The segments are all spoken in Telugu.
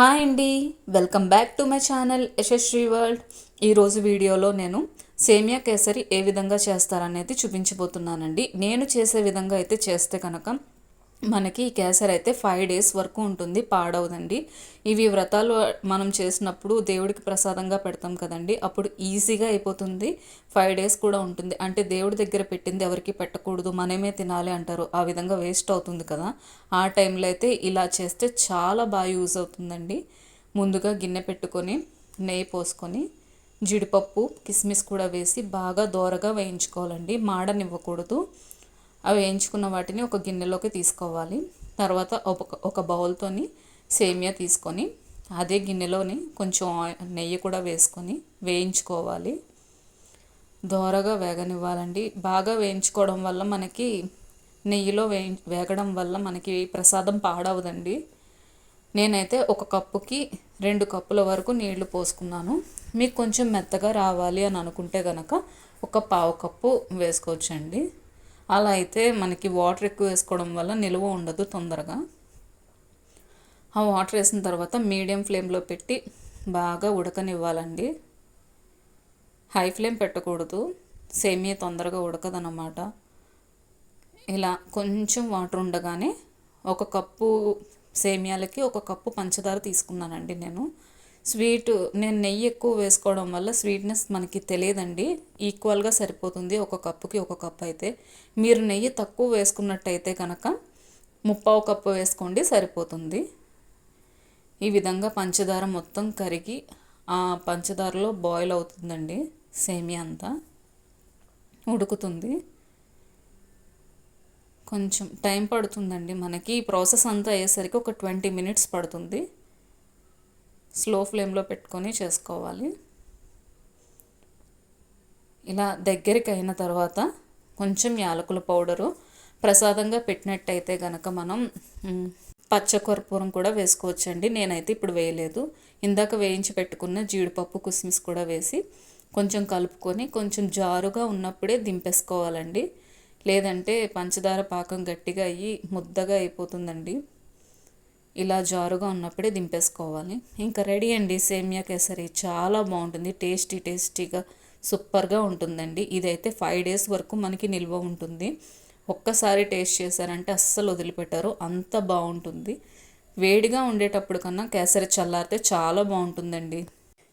హాయ్ అండి. Welcome back to my channel Yashasvi world. ఈరోజు వీడియోలో నేను సేమియా కేసరి ఏ విధంగా చేస్తారనేది చూపించబోతున్నానండి. నేను చేసే విధంగా అయితే చేస్తే కనుక మనకి ఈ అయితే ఫైవ్ డేస్ వరకు ఉంటుంది పాడవదండి. ఇవి వ్రతాలు మనం చేసినప్పుడు దేవుడికి ప్రసాదంగా పెడతాం కదండి. అప్పుడు ఈజీగా అయిపోతుంది ఫైవ్ డేస్ కూడా ఉంటుంది. అంటే దేవుడి దగ్గర పెట్టింది ఎవరికి పెట్టకూడదు మనమే తినాలి అంటారు. ఆ విధంగా వేస్ట్ అవుతుంది కదా. ఆ టైంలో అయితే ఇలా చేస్తే చాలా బాగా యూజ్ అవుతుందండి. ముందుగా గిన్నె పెట్టుకొని నెయ్యి పోసుకొని జీడిపప్పు కిస్మిస్ కూడా వేసి బాగా దోరగా వేయించుకోవాలండి. మాడనివ్వకూడదు. అవి వేయించుకున్న వాటిని ఒక గిన్నెలోకి తీసుకోవాలి. తర్వాత ఒక ఒక బౌల్తోని సేమియా తీసుకొని అదే గిన్నెలోని కొంచెం నెయ్యి కూడా వేసుకొని వేయించుకోవాలి. దోరగా వేగనివ్వాలండి. బాగా వేయించుకోవడం వల్ల మనకి నెయ్యిలో వేయి వేగడం వల్ల మనకి ప్రసాదం పాడవదండి. నేనైతే ఒక కప్పుకి రెండు కప్పుల వరకు నీళ్ళు పోసుకున్నాను. మీకు కొంచెం మెత్తగా రావాలి అని అనుకుంటే కనుక ఒక పావు కప్పు వేసుకోవచ్చండి. అలా అయితే మనకి వాటర్ ఎక్కువ వేసుకోవడం వల్ల నిలువ ఉండదు తొందరగా. ఆ వాటర్ వేసిన తర్వాత మీడియం ఫ్లేమ్లో పెట్టి బాగా ఉడకనివ్వాలండి. హై ఫ్లేమ్ పెట్టకూడదు. సేమియా తొందరగా ఉడకదనమాట ఇలా కొంచెం వాటర్ ఉండగానే ఒక కప్పు సేమియాలకి ఒక కప్పు పంచదార తీసుకున్నానండి నేను. స్వీట్ నేను నెయ్యి ఎక్కువ వేసుకోవడం వల్ల స్వీట్నెస్ మనకి తెలియదండి. ఈక్వల్గా సరిపోతుంది ఒక కప్పుకి ఒక కప్ అయితే. మీరు నెయ్యి తక్కువ వేసుకున్నట్టయితే కనుక ముప్పావు కప్పు వేసుకోండి సరిపోతుంది. ఈ విధంగా పంచదార మొత్తం కరిగి ఆ పంచదారలో బాయిల్ అవుతుందండి. సేమియా అంతా ఉడుకుతుంది. కొంచెం టైం పడుతుందండి మనకి. ఈ ప్రాసెస్ అంతా అయ్యేసరికి ఒక ట్వంటీ మినిట్స్ పడుతుంది. స్లో ఫ్లేమ్లో పెట్టుకొని చేసుకోవాలి. ఇలా దగ్గరికి అయిన తర్వాత కొంచెం యాలకుల పౌడరు ప్రసాదంగా పెట్టినట్టయితే కనుక మనం పచ్చకర్పూరం కూడా వేసుకోవచ్చండి. నేనైతే ఇప్పుడు వేయలేదు. ఇందాక వేయించి పెట్టుకున్న జీడిపప్పు కుస్మిస్ కూడా వేసి కొంచెం కలుపుకొని కొంచెం జారుగా ఉన్నప్పుడే దింపేసుకోవాలండి. లేదంటే పంచదార పాకం గట్టిగా అయ్యి ముద్దగా అయిపోతుందండి. ఇలా జారుగా ఉన్నప్పుడే దింపేసుకోవాలి. ఇంకా రెడీ అండి. సేమియా కేసరి చాలా బాగుంటుంది. టేస్టీ టేస్టీగా సూపర్గా ఉంటుందండి. ఇదైతే ఫైవ్ డేస్ వరకు మనకి నిల్వ ఉంటుంది. ఒక్కసారి టేస్ట్ చేశారంటే అస్సలు వదిలిపెట్టారు. అంత బాగుంటుంది. వేడిగా ఉండేటప్పుడు కన్నా కేసరి చల్లారితే చాలా బాగుంటుందండి.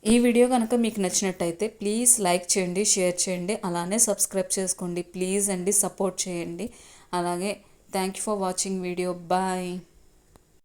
ఈ వీడియో కనుక మీకు నచ్చినట్టయితే ప్లీజ్ లైక్ చేయండి షేర్ చేయండి అలానే సబ్స్క్రైబ్ చేసుకోండి. ప్లీజ్ అండి సపోర్ట్ చేయండి. అలాగే thank you for watching video. Bye.